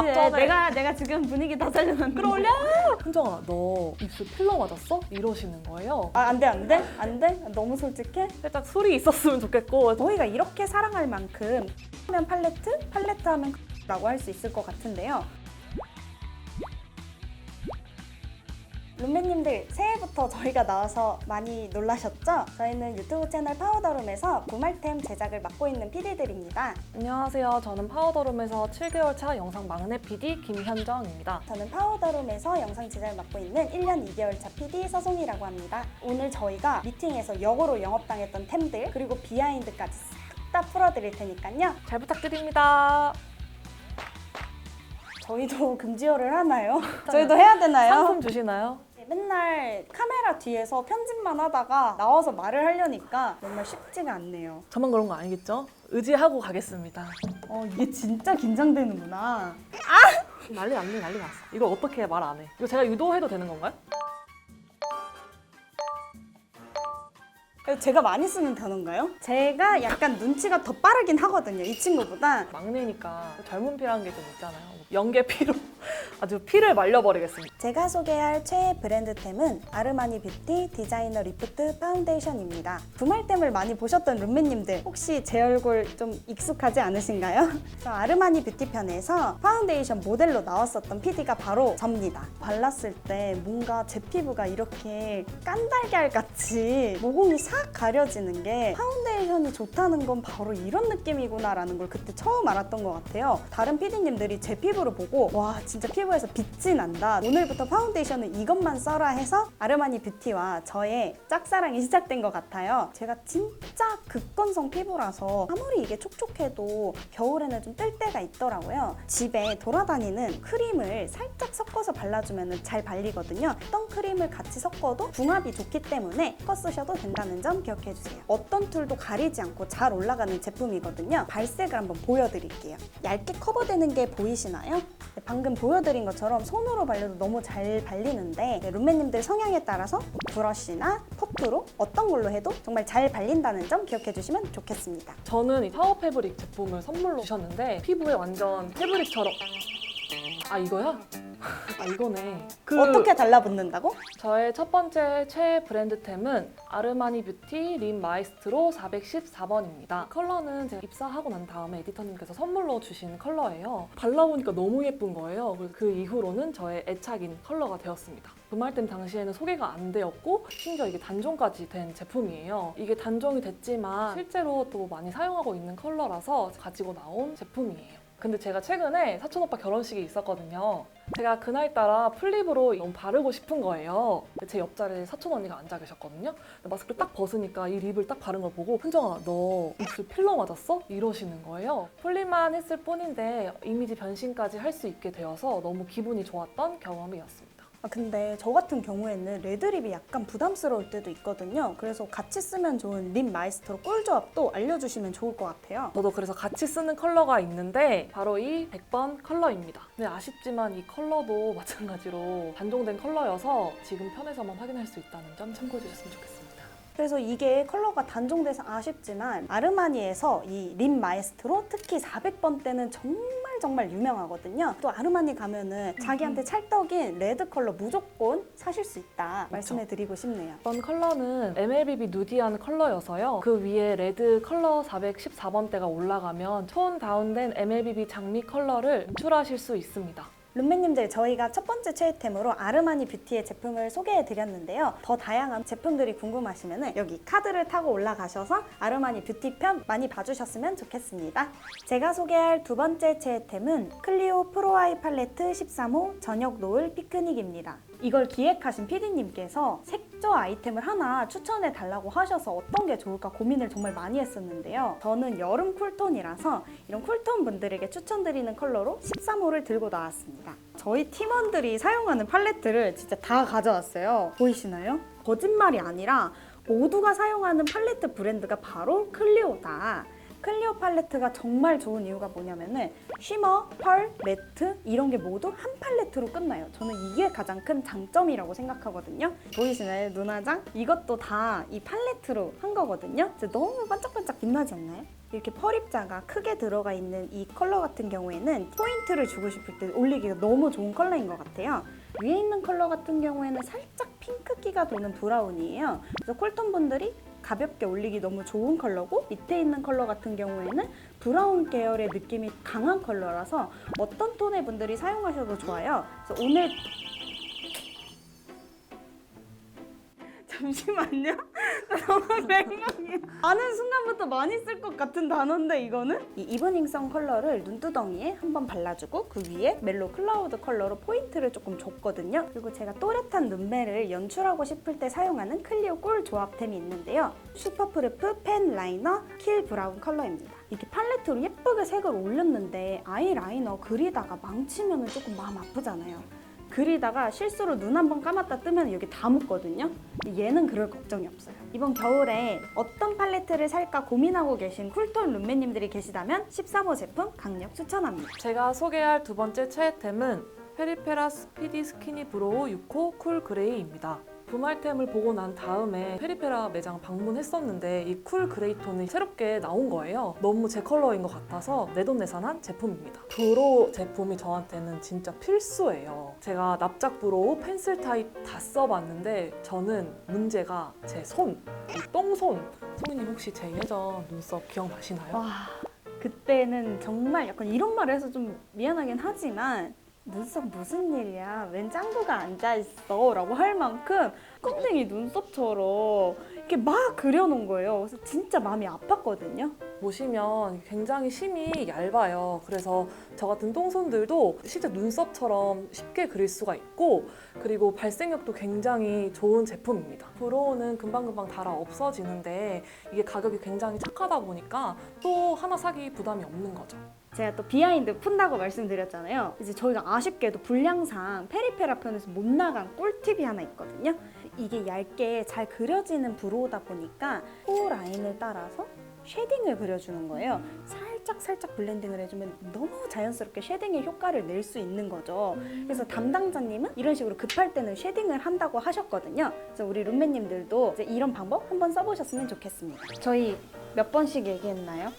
앞전에 내가 내가 지금 분위기 다 살려놨는데. 끌어올려! 현정아 너 입술 필러 맞았어? 이러시는 거예요. 아, 안 돼, 안 돼? 안 돼? 너무 솔직해? 살짝 술이 있었으면 좋겠고 저희가 이렇게 사랑할 만큼 하면 팔레트, 팔레트 하면 라고 할 수 있을 것 같은데요. 룸메님들 새해부터 저희가 나와서 많이 놀라셨죠? 저희는 유튜브 채널 파우더룸에서 구말템 제작을 맡고 있는 PD들입니다. 안녕하세요. 저는 파우더룸에서 7개월 차 영상 막내 PD 김현정입니다. 저는 파우더룸에서 영상 제작을 맡고 있는 1년 2개월 차 PD 서송이라고 합니다. 오늘 저희가 미팅에서 역으로 영업당했던 템들 그리고 비하인드까지 싹 다 풀어드릴 테니까요. 잘 부탁드립니다. 저희도 금지어를 하나요? 저희도 해야 되나요? 상품 주시나요? 맨날 카메라 뒤에서 편집만 하다가 나와서 말을 하려니까 정말 쉽지가 않네요. 저만 그런 거 아니겠죠? 의지하고 가겠습니다. 어, 이게 진짜 긴장되는구나. 난리 났네, 난리 났어. 이걸 어떻게 말 안 해? 이거 제가 유도해도 되는 건가요? 제가 많이 쓰는 단어인가요? 제가 약간 눈치가 더 빠르긴 하거든요, 이 친구보다. 막내니까 젊은 피라는 게 좀 있잖아요. 연계 피로 아주 피를 말려버리겠습니다. 제가 소개할 최애 브랜드템은 아르마니 뷰티 디자이너 리프트 파운데이션입니다. 부말템을 많이 보셨던 룸메님들 혹시 제 얼굴 좀 익숙하지 않으신가요? 저 아르마니 뷰티 편에서 파운데이션 모델로 나왔었던 PD가 바로 접니다. 발랐을 때 뭔가 제 피부가 이렇게 깐달걀 같이 모공이 싹 가려지는 게 파운데이션이 좋다는 건 바로 이런 느낌이구나라는 걸 그때 처음 알았던 것 같아요. 다른 PD님들이 제 피부를 보고 와 진짜 피부 에서 빛이 난다. 오늘부터 파운데이션은 이것만 써라 해서 아르마니 뷰티와 저의 짝사랑이 시작된 것 같아요. 제가 진짜 극건성 피부라서 아무리 이게 촉촉해도 겨울에는 좀 뜰 때가 있더라고요. 집에 돌아다니는 크림을 살짝 섞어서 발라주면 잘 발리거든요. 어떤 크림을 같이 섞어도 궁합이 좋기 때문에 섞어 쓰셔도 된다는 점 기억해 주세요. 어떤 툴도 가리지 않고 잘 올라가는 제품이거든요. 발색을 한번 보여드릴게요. 얇게 커버되는 게 보이시나요? 네, 방금 보여드린 것처럼 손으로 발려도 너무 잘 발리는데 네, 룸메님들 성향에 따라서 브러쉬나 퍼프로 어떤 걸로 해도 정말 잘 발린다는 점 기억해 주시면 좋겠습니다. 저는 이 파워 패브릭 제품을 선물로 주셨는데 피부에 완전 패브릭처럼 아 이거야? 아 이거네. 그 어떻게 달라붙는다고? 저의 첫 번째 최애 브랜드템은 아르마니 뷰티 림 마이스트로 414번입니다. 컬러는 제가 입사하고 난 다음에 에디터님께서 선물로 주신 컬러예요. 발라보니까 너무 예쁜 거예요. 그래서 그 이후로는 저의 애착인 컬러가 되었습니다. 부말템 당시에는 소개가 안 되었고 심지어 이게 단종까지 된 제품이에요. 이게 단종이 됐지만 실제로 또 많이 사용하고 있는 컬러라서 가지고 나온 제품이에요. 근데 제가 최근에 사촌 오빠 결혼식이 있었거든요. 제가 그날따라 플립으로 너무 바르고 싶은 거예요. 제 옆자리에 사촌 언니가 앉아 계셨거든요. 마스크를 딱 벗으니까 이 립을 딱 바른 걸 보고 현정아 너 입술 필러 맞았어? 이러시는 거예요. 플립만 했을 뿐인데 이미지 변신까지 할 수 있게 되어서 너무 기분이 좋았던 경험이었습니다. 아, 근데 저 같은 경우에는 레드립이 약간 부담스러울 때도 있거든요. 그래서 같이 쓰면 좋은 립 마이스터로 꿀 조합도 알려주시면 좋을 것 같아요. 저도 그래서 같이 쓰는 컬러가 있는데 바로 이 100번 컬러입니다. 근데 아쉽지만 이 컬러도 마찬가지로 단종된 컬러여서 지금 편에서만 확인할 수 있다는 점 참고해 주셨으면 좋겠습니다. 그래서 이게 컬러가 단종돼서 아쉽지만 아르마니에서 이 립 마이스트로 특히 400번 때는 정말 정말 유명하거든요. 또 아르마니 가면은 자기한테 찰떡인 레드 컬러 무조건 사실 수 있다 말씀해 드리고 싶네요. 이번 컬러는 MLBB 누디한 컬러여서요. 그 위에 레드 컬러 414번대가 올라가면 톤 다운된 MLBB 장미 컬러를 연출하실 수 있습니다. 룸메님들 저희가 첫 번째 최애템으로 아르마니 뷰티의 제품을 소개해 드렸는데요. 더 다양한 제품들이 궁금하시면 여기 카드를 타고 올라가셔서 아르마니 뷰티 편 많이 봐주셨으면 좋겠습니다. 제가 소개할 두 번째 최애템은 클리오 프로아이 팔레트 13호 저녁 노을 피크닉입니다. 이걸 기획하신 PD님께서 색조 아이템을 하나 추천해 달라고 하셔서 어떤 게 좋을까 고민을 정말 많이 했었는데요. 저는 여름 쿨톤이라서 이런 쿨톤 분들에게 추천드리는 컬러로 13호를 들고 나왔습니다. 저희 팀원들이 사용하는 팔레트를 진짜 다 가져왔어요. 보이시나요? 거짓말이 아니라 모두가 사용하는 팔레트 브랜드가 바로 클리오다. 클리오 팔레트가 정말 좋은 이유가 뭐냐면은 쉬머, 펄, 매트 이런 게 모두 한 팔레트로 끝나요. 저는 이게 가장 큰 장점이라고 생각하거든요. 보이시나요? 눈화장? 이것도 다 이 팔레트로 한 거거든요. 진짜 너무 반짝반짝 빛나지 않나요? 이렇게 펄 입자가 크게 들어가 있는 이 컬러 같은 경우에는 포인트를 주고 싶을 때 올리기가 너무 좋은 컬러인 것 같아요. 위에 있는 컬러 같은 경우에는 살짝 핑크기가 도는 브라운이에요. 그래서 쿨톤 분들이 가볍게 올리기 너무 좋은 컬러고 밑에 있는 컬러 같은 경우에는 브라운 계열의 느낌이 강한 컬러라서 어떤 톤의 분들이 사용하셔도 좋아요. 그래서 오늘 잠시만요. 맹랑해. 아는 순간부터 많이 쓸 것 같은 단어인데 이거는? 이 이브닝성 컬러를 눈두덩이에 한번 발라주고 그 위에 멜로 클라우드 컬러로 포인트를 조금 줬거든요. 그리고 제가 또렷한 눈매를 연출하고 싶을 때 사용하는 클리오 꿀 조합템이 있는데요. 슈퍼프루프 펜 라이너 킬 브라운 컬러입니다. 이렇게 팔레트로 예쁘게 색을 올렸는데 아이라이너 그리다가 망치면 조금 마음 아프잖아요. 그리다가 실수로 눈 한 번 감았다 뜨면 여기 다 묻거든요. 얘는 그럴 걱정이 없어요. 이번 겨울에 어떤 팔레트를 살까 고민하고 계신 쿨톤 룸메님들이 계시다면 14호 제품 강력 추천합니다. 제가 소개할 두 번째 최애템은 페리페라 스피디 스키니 브로우 6호 쿨 그레이입니다. 부말템을 보고 난 다음에 페리페라 매장 방문했었는데 이 쿨 그레이 톤이 새롭게 나온 거예요. 너무 제 컬러인 것 같아서 내돈내산한 제품입니다. 브로우 제품이 저한테는 진짜 필수예요. 제가 납작 브로우, 펜슬 타입 다 써봤는데 저는 문제가 제 손, 이 똥손. 소민님 혹시 제 예전 눈썹 기억나시나요? 와, 그때는 정말 약간 이런 말을 해서 좀 미안하긴 하지만 눈썹 무슨 일이야? 웬 짱구가 앉아있어? 라고 할 만큼 껌댕이 눈썹처럼 이렇게 막 그려놓은 거예요. 그래서 진짜 마음이 아팠거든요. 보시면 굉장히 심이 얇아요. 그래서 저 같은 똥손들도 실제 눈썹처럼 쉽게 그릴 수가 있고 그리고 발색력도 굉장히 좋은 제품입니다. 브로우는 금방금방 달아 없어지는데 이게 가격이 굉장히 착하다 보니까 또 하나 사기 부담이 없는 거죠. 제가 또 비하인드 푼다고 말씀드렸잖아요. 이제 저희가 아쉽게도 분량상 페리페라 편에서 못 나간 꿀팁이 하나 있거든요. 이게 얇게 잘 그려지는 브로우다 보니까 코 라인을 따라서 쉐딩을 그려주는 거예요. 살짝 살짝 블렌딩을 해주면 너무 자연스럽게 쉐딩의 효과를 낼 수 있는 거죠. 그래서 담당자님은 이런 식으로 급할 때는 쉐딩을 한다고 하셨거든요. 그래서 우리 룸메님들도 이제 이런 방법 한번 써보셨으면 좋겠습니다. 저희 몇 번씩 얘기했나요?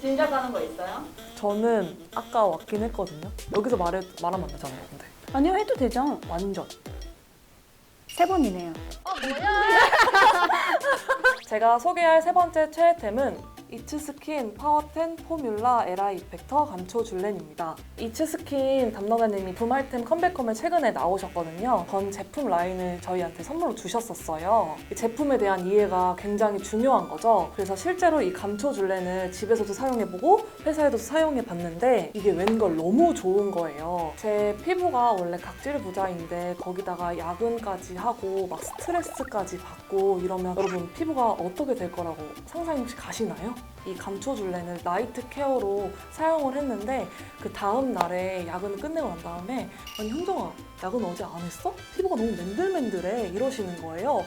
진짜 가는 거 있어요? 저는 아까 왔긴 했거든요. 여기서 말해, 말하면 안 되잖아요. 근데 아니요, 해도 되죠. 완전. 세 번이네요. 제가 소개할 세 번째 최애템은 이츠스킨 파워텐 포뮬라 에라 이펙터 감초 줄렌입니다. 이츠스킨 담당자님이 부말템 컴백홈에 최근에 나오셨거든요. 전 제품 라인을 저희한테 선물로 주셨었어요. 이 제품에 대한 이해가 굉장히 중요한 거죠. 그래서 실제로 이 감초 줄렌을 집에서도 사용해보고 회사에도 사용해봤는데 이게 웬걸 너무 좋은 거예요. 제 피부가 원래 각질 부자인데 거기다가 야근까지 하고 막 스트레스까지 받고 이러면 여러분 피부가 어떻게 될 거라고 상상이 혹시 가시나요? 이 감초줄렌을 나이트 케어로 사용을 했는데 그 다음 날에 야근을 끝내고 난 다음에 아니 현정아 야근 어제 안 했어? 피부가 너무 맨들맨들해 이러시는 거예요.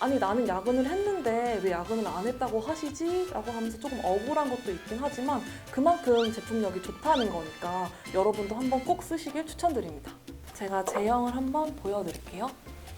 아니 나는 야근을 했는데 왜 야근을 안 했다고 하시지? 라고 하면서 조금 억울한 것도 있긴 하지만 그만큼 제품력이 좋다는 거니까 여러분도 한번 꼭 쓰시길 추천드립니다. 제가 제형을 한번 보여드릴게요.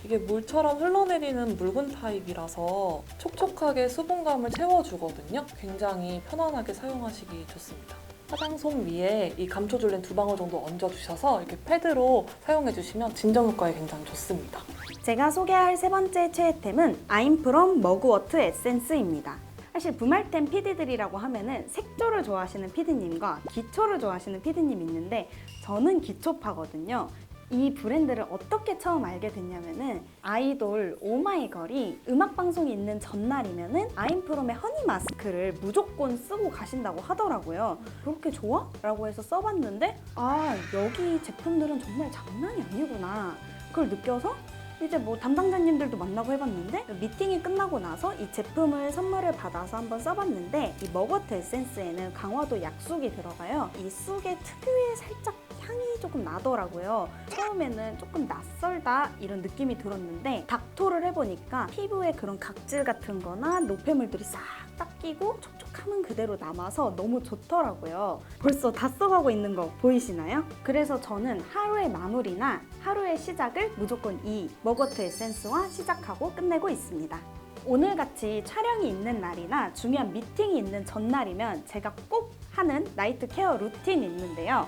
이게 물처럼 흘러내리는 묽은 타입이라서 촉촉하게 수분감을 채워주거든요. 굉장히 편안하게 사용하시기 좋습니다. 화장솜 위에 이 감초줄렌 두 방울 정도 얹어주셔서 이렇게 패드로 사용해주시면 진정 효과에 굉장히 좋습니다. 제가 소개할 세 번째 최애템은 아임프롬 머그워트 에센스입니다. 사실 부말템 PD들이라고 하면은 색조를 좋아하시는 PD님과 기초를 좋아하시는 PD님이 있는데 저는 기초파거든요. 이 브랜드를 어떻게 처음 알게 됐냐면은 아이돌 오마이걸이 음악 방송이 있는 전날이면은 아임프롬의 허니 마스크를 무조건 쓰고 가신다고 하더라고요. 그렇게 좋아? 라고 해서 써봤는데 아 여기 제품들은 정말 장난이 아니구나. 그걸 느껴서 이제 뭐 담당자님들도 만나고 해봤는데 미팅이 끝나고 나서 이 제품을 선물을 받아서 한번 써봤는데 이 머거트 에센스에는 강화도 약쑥이 들어가요. 이 쑥의 특유의 살짝 향이 조금 나더라고요. 처음에는 조금 낯설다 이런 느낌이 들었는데 닥토를 해보니까 피부에 그런 각질 같은 거나 노폐물들이 싹 닦이고 촉촉함은 그대로 남아서 너무 좋더라고요. 벌써 다 써가고 있는 거 보이시나요? 그래서 저는 하루의 마무리나 하루의 시작을 무조건 이 머거트 에센스와 시작하고 끝내고 있습니다. 오늘같이 촬영이 있는 날이나 중요한 미팅이 있는 전날이면 제가 꼭 하는 나이트 케어 루틴이 있는데요.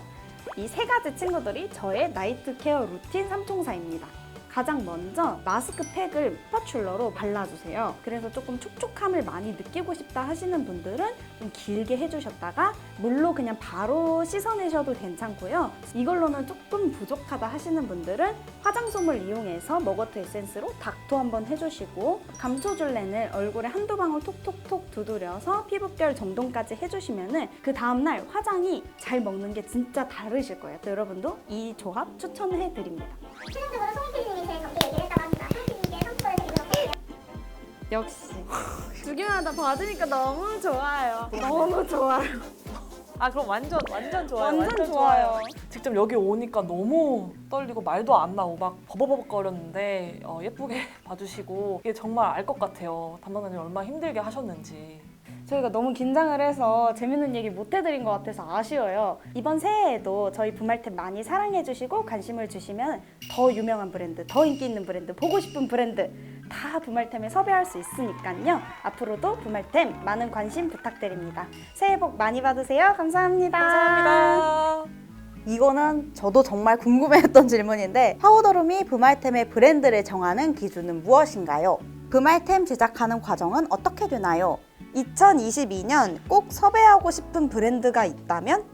이 세 가지 친구들이 저의 나이트 케어 루틴 삼총사입니다. 가장 먼저 마스크팩을 스파츌러로 발라주세요. 그래서 조금 촉촉함을 많이 느끼고 싶다 하시는 분들은 좀 길게 해주셨다가 물로 그냥 바로 씻어내셔도 괜찮고요. 이걸로는 조금 부족하다 하시는 분들은 화장솜을 이용해서 머거트 에센스로 닥토 한번 해주시고 감초줄렌을 얼굴에 한두 방울 톡톡톡 두드려서 피부결 정돈까지 해주시면은 그 다음날 화장이 잘 먹는 게 진짜 다르실 거예요. 또 여러분도 이 조합 추천해 드립니다. 역시 두 개마다 받으니까 너무 좋아요. 너무 좋아요. 아 그럼 완전 완전 좋아요. 완전 좋아요. 직접 여기 오니까 너무 떨리고 말도 안 나고 막 버벅버벅거렸는데 어, 예쁘게 봐주시고 이게 정말 알 것 같아요. 담당자님 얼마나 힘들게 하셨는지. 저희가 너무 긴장을 해서 재밌는 얘기 못 해드린 것 같아서 아쉬워요. 이번 새해에도 저희 부말템 많이 사랑해주시고 관심을 주시면 더 유명한 브랜드, 더 인기 있는 브랜드, 보고 싶은 브랜드 다 부말템에 섭외할 수 있으니까요. 앞으로도 부말템 많은 관심 부탁드립니다. 새해 복 많이 받으세요. 감사합니다. 감사합니다. 이거는 저도 정말 궁금해했던 질문인데 파우더룸이 부말템의 브랜드를 정하는 기준은 무엇인가요? 부말템 제작하는 과정은 어떻게 되나요? 2022년 꼭 섭외하고 싶은 브랜드가 있다면